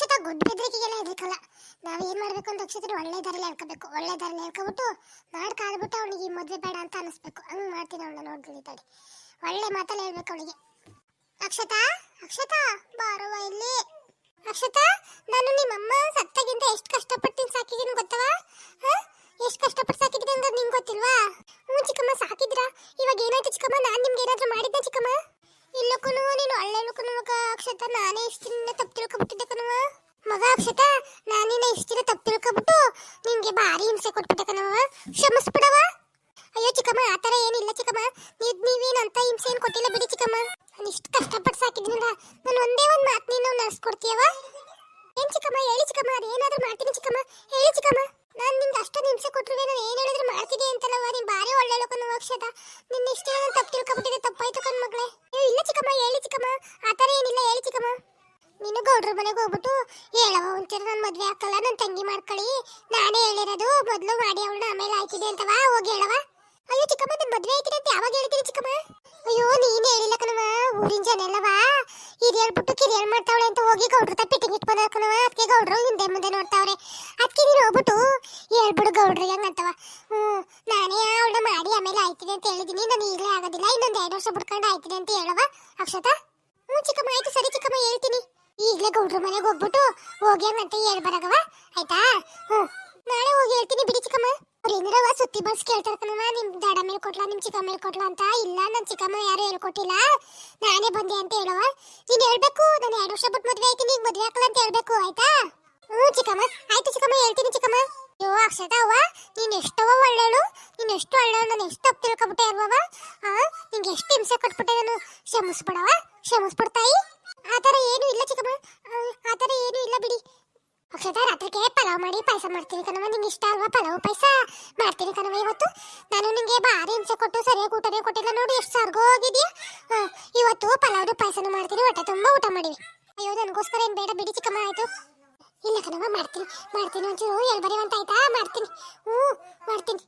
Akshata good ಬೆದರಿಕೆಗೆಲ್ಲ ಹೆದರ್ಕಲ್ಲ ನಾವು ಏನ್ ಮಾಡ್ಬೇಕು ಅಂತ ಅಕ್ಷತ್ರ ಒಳ್ಳೆ ದಾರಿಲಿ ಹೇಳ್ಕೋಬೇಕು ಒಳ್ಳೆ ದಾರಿಲಿ ಹೇಳ್ಕೊಬಿಟ್ಟು ನಾಡ್ ಕಾದ್ಬಿಟ್ಟು ಅವನಿಗೆ ಮದ್ವೆ ಬೇಡ ಅಂತ ಅನಿಸ್ಬೇಕು. ಹಂಗ್ ಮಾಡ್ತೀನಿ ಅವಳನ್ನ ನೋಡ್ತೀನಿ ತಡಿ ಒಳ್ಳೆ ಮಾತಲ್ಲಿ ಹೇಳ್ಬೇಕು ಅವಳಿಗೆ ಅಕ್ಷತಾ ಅಕ್ಷತಾ ಬಾರೋ ಇಲ್ಲಿ. ಅಕ್ಷತಾ, ನಾನು ನಿಮ್ಮಮ್ಮ ಸತ್ತಾಗಿಂದ ಎಷ್ಟು ಕಷ್ಟಪಟ್ಟು ಸಾಕಿದ್ದೀನಿ ಗೊತ್ತವಾ? ಎಷ್ಟು ಕಷ್ಟಪಟ್ಟು ಸಾಕಿದ್ರಿ ಅಂದ್ರೆ ನಿಂಗೆ ಗೊತ್ತಿಲ್ವಾ? ಹ್ಞೂ ಚಿಕ್ಕಮ್ಮ, ಸಾಕಿದ್ರಾ? ಇವಾಗ ಏನಾಯ್ತು ಚಿಕ್ಕಮ್ಮ? ನಾನು ನಿಮ್ಗೆ ಏನಾದರೂ ಮಾಡಿದ್ದೆ ಚಿಕ್ಕಮ್ಮ? ಇಲ್ಲಕ್ಕೂ ಒಳ್ಳೆ ಅಕ್ಷತ? ನಾನೇ ಇಷ್ಟು ದಿನ ತಪ್ಪು ತಿಳ್ಕೊಬಿಟ್ಟಿದ್ದೆ ಕಣವ ಮಗ ಅಕ್ಷತಾ, ನಾನಿನ್ನ ಇಷ್ಟು ದಿನ ತಪ್ಪು ತಿಳ್ಕೊಬಿಟ್ಟು ನಿಂಗೆ ಭಾರಿ ಹಿಂಸೆ ಕೊಟ್ಬಿಟ್ಟೆ ಕಣವ ಕ್ಷಮಿಸ್ಬಿಡವ ಅಯ್ಯೋ ಚಿಕ್ಕಮ್ಮ, ಆ ಥರ ಏನಿಲ್ಲ ಚಿಕ್ಕಮ್ಮ. ನೀವು ನೀವೇನು ಅಂತ ಹಿಂಸೆ ಏನು ಕೊಟ್ಟಿಲ್ಲ ಬಿಡಿ ಚಿಕ್ಕಮ್ಮ. ನಾನು ಇಷ್ಟು ಕಷ್ಟಪಟ್ಟು ಸಾಕಿದ್ನಲ್ಲ ನಾನು ಒಂದೇ ಒಂದು ಮಾತು ನೀನು ನಡೆಸ್ಕೊಡ್ತೀಯವ ಏನ್ ಚಿಕ್ಕಮ್ಮ, ಹೇಳಿ ಚಿಕ್ಕಮ್ಮ ಅದೇನಾದರೂ ಮಾಡ್ತೀನಿ ಚಿಕ್ಕಮ್ಮ. ಹೇಳಿ ಚಿಕ್ಕಮ್ಮ. ನಾನು ನಿಂಗೆ ಅಷ್ಟೊಂದು ಹಿಂಸೆ ಕೊಟ್ಟರು ನಾನು ಏನು ಹೇಳಿದ್ರು ಮಾಡ್ತಿದ್ದೆ ಅಂತಲ್ಲವ ನೀನು ಭಾರಿ ಒಳ್ಳೆ ಲೋಕನ ಅಕ್ಷತ. ನಿನ್ನ ಇಷ್ಟೇ ನಾನು ತಪ್ಪು ತಿಳ್ಕೊಬಿಟ್ಟಿದೆ ತಪ್ಪಾಯ್ತು ಕಣ್ ಮಗಳೇ ಏ ಇಲ್ಲ ಚಿಕ್ಕಮ್ಮ ಹೇಳಿ ಚಿಕ್ಕಮ್ಮ ಆ ಥರ ಏನಿಲ್ಲ ಹೇಳಿ ಚಿಕ್ಕಮ್ಮ ನೀನು ಗೌಡ್ರ ಮನೆಗೆ ಹೋಗ್ಬಿಟ್ಟು ಹೇಳವ ಒಂಚೂರು ನನ್ನ ಮದ್ವೆ ಹಾಕಲ್ಲ ನನ್ನ ತಂಗಿ ಮಾಡ್ಕೊಳ್ಳಿ. ನಾನೇ ಹೇಳಿರೋದು, ಮೊದಲು ಮಾಡಿ ಅವಳನ್ನ ಆಮೇಲೆ ಆಯ್ತಿದೆ ಅಂತವಾ ಹೋಗಿ ಹೇಳವ ಅಯ್ಯೋ ಚಿಕ್ಕಮ್ಮ ನನ್ನ ಮದ್ವೆ ಆಯ್ತಿದೆ ಅಂತ ಯಾವಾಗ ಹೇಳ್ತೀರಿ ಚಿಕ್ಕಮ್ಮ? ಅಯ್ಯೋ, ನೀನು ಹೇಳಿಲ್ಲ ಕಣವ ಊರಿನ ಜನ ಎಲ್ಲವಾ ಹೇಳ್ಬಿಟ್ಟು ಕಿರಿಯರ್ ಮಾಡ್ತಾವಳೆ ಅಂತ ಹೋಗಿ ಗೌಡ್ರ ತ ಪಿಟ್ಟಿಂಗ್ ಇಟ್ಕೊಂಡ ಕಣವ ಅದಕ್ಕೆ ಗೌಡ್ರು ಹಿಂದೆ ಮುಂದೆ ನೋಡ್ತಾವ್ರೆ. ಅದಕ್ಕೆ ನೀನು ಹೋಗ್ಬಿಟ್ಟು ಹೇಳ್ಬಿಡು ಗೌಡ್ರಿಗೆ ಹಂಗಂತವ ಹ್ಞೂ ನಾನೇ ಅವಳನ್ನ ಮಾಡಿ ಆಮೇಲೆ ಆಯ್ತಿದೆ ಅಂತ ಹೇಳಿದೀನಿ. ನಾನು ಈಗಲೇ ಆಗೋದಿಲ್ಲ, ಇನ್ನೊಂದು ಎರಡು ವರ್ಷ ಬಿಡ್ಕೊಂಡು ಆಯ್ತಿದೆ ಅಂತ ಹೇಳವ ಅಕ್ಷತಾ? ಹ್ಞೂ ಚಿಕ್ಕಮ್ಮ, ಆಯ್ತು, ಸರಿ ಚಿಕ್ಕಮ್ಮ, ಹೇಳ್ತೀನಿ. ಈಗಲೇ ಗೌಡ್ರ ಮನೆಗೆ ಹೋಗ್ಬಿಟ್ಟು ಹೋಗಿ ಹೇಳಿ ಬರಗವ. ಆಯ್ತಾ? ಹ್ಞೂ ನಾಳೆ ಹೋಗಿ ಹೇಳ್ತೀನಿ ಬಿಡಿ ಚಿಕ್ಕಮ್ಮ. ಅವ್ರು ಏನಾರವ ಸುತ್ತಿ ಬಸ್ ಕೇಳ್ತಾರ ಕಣವ ನಿಮ್ ದಾಡ ಮೇಲೆ ಕೊಟ್ಲಾ ನಿಮ್ಮ ಚಿಕ್ಕಮ್ಮ ಮೇಲೆ ಕೊಟ್ಲಾ ಅಂತ. ಇಲ್ಲ ನನ್ನ ಚಿಕ್ಕಮ್ಮ ಯಾರು ಹೇಳ್ಕೊಟ್ಟಿಲ್ಲ. ನಾನೇ ಬಂದೆ ಅಂತ ಹೇಳುವ ನೀನು ಹೇಳ್ಬೇಕು, ನಾನು ಎರಡು ವರ್ಷ ಬಿಟ್ಟು ಮದುವೆ ಆಯ್ತೀನಿ, ಈಗ ಮದುವೆ ಹಾಕಲ್ಲ ಅಂತ ಹೇಳ್ಬೇಕು, ಆಯ್ತಾ? ಹ್ಞೂ ಚಿಕ್ಕಮ್ಮ. ಆಯ್ತು ಚಿಕ್ಕಮ್ಮ, ಹೇಳ್ತೀನಿ ಚಿಕ್ಕಮ್ಮ. ಅಯ್ಯೋ ಅಕ್ಷತಾ ಅವ್ವ, ನೀನು ಎಷ್ಟವ ಒಳ್ಳೆಳು, ನೀನು ಎಷ್ಟು ಒಳ್ಳೆಳು, ನಾನು ಎಷ್ಟು ತಪ್ಪು ತಿಳ್ಕೊಬಿಟ್ಟೆ ಅಲ್ವವ ಹಾಂ, ನಿಂಗೆ ಎಷ್ಟು ಹಿಂಸೆ ಕೊಟ್ಬಿಟ್ಟೆ ನಾನು? ಕ್ಷಮಿಸ್ಬಿಡವ ಕ್ಷಮಿಸ್ಬಿಡ್ತಾಯಿ ಆ ಥರ ಏನು ಇಲ್ಲ ಚಿಕ್ಕಮ್ಮ. ಆ, ಥರ ಏನು ಇಲ್ಲ ಬಿಡಿ. ಅಕ್ಷತಾ ರಾತ್ರಿಗೆ ಪಲಾವ್ ಮಾಡಿ ಪಾಯಸ ಮಾಡ್ತೀನಿ ಕಣವ ನಿಂಗೆ ಇಷ್ಟ ಅಲ್ವಾ ಪಲಾವ್ ಪಾಯಸ? ಮಾಡ್ತೀನಿ ಕಣವ ಇವತ್ತು. ನಾನು ನಿಂಗೆ ಭಾರಿ ಹಿಂಸೆ ಕೊಟ್ಟು ಸರಿಯಾಗಿ ಊಟನೇ ಕೊಟ್ಟಿಲ್ಲ ನೋಡಿ ಎಷ್ಟು ಸಾರ್ಗೋ ಹೋಗಿದ್ಯಾ? ಹಾ, ಇವತ್ತು ಪಲಾವ್ದು ಪಾಯಸನ ಮಾಡ್ತೀನಿ. ಹೊಟ್ಟೆ ತುಂಬ ಊಟ ಮಾಡಿವಿ. ಅಯ್ಯೋ ನನಗೋಸ್ಕರ ಏನು ಬೇಡ ಬಿಡಿ ಚಿಕ್ಕಮ್ಮ ಆಯ್ತು? ಇಲ್ಲ ಕಣವ ಮಾಡ್ತೀನಿ. ಮಾಡ್ತೀನಿ ಒಂಚೂರು ಎಲ್ಲಿ ಬರೀವಂತ ಆಯ್ತಾ? ಮಾಡ್ತೀನಿ. ಹ್ಞೂ ಮಾಡ್ತೀನಿ.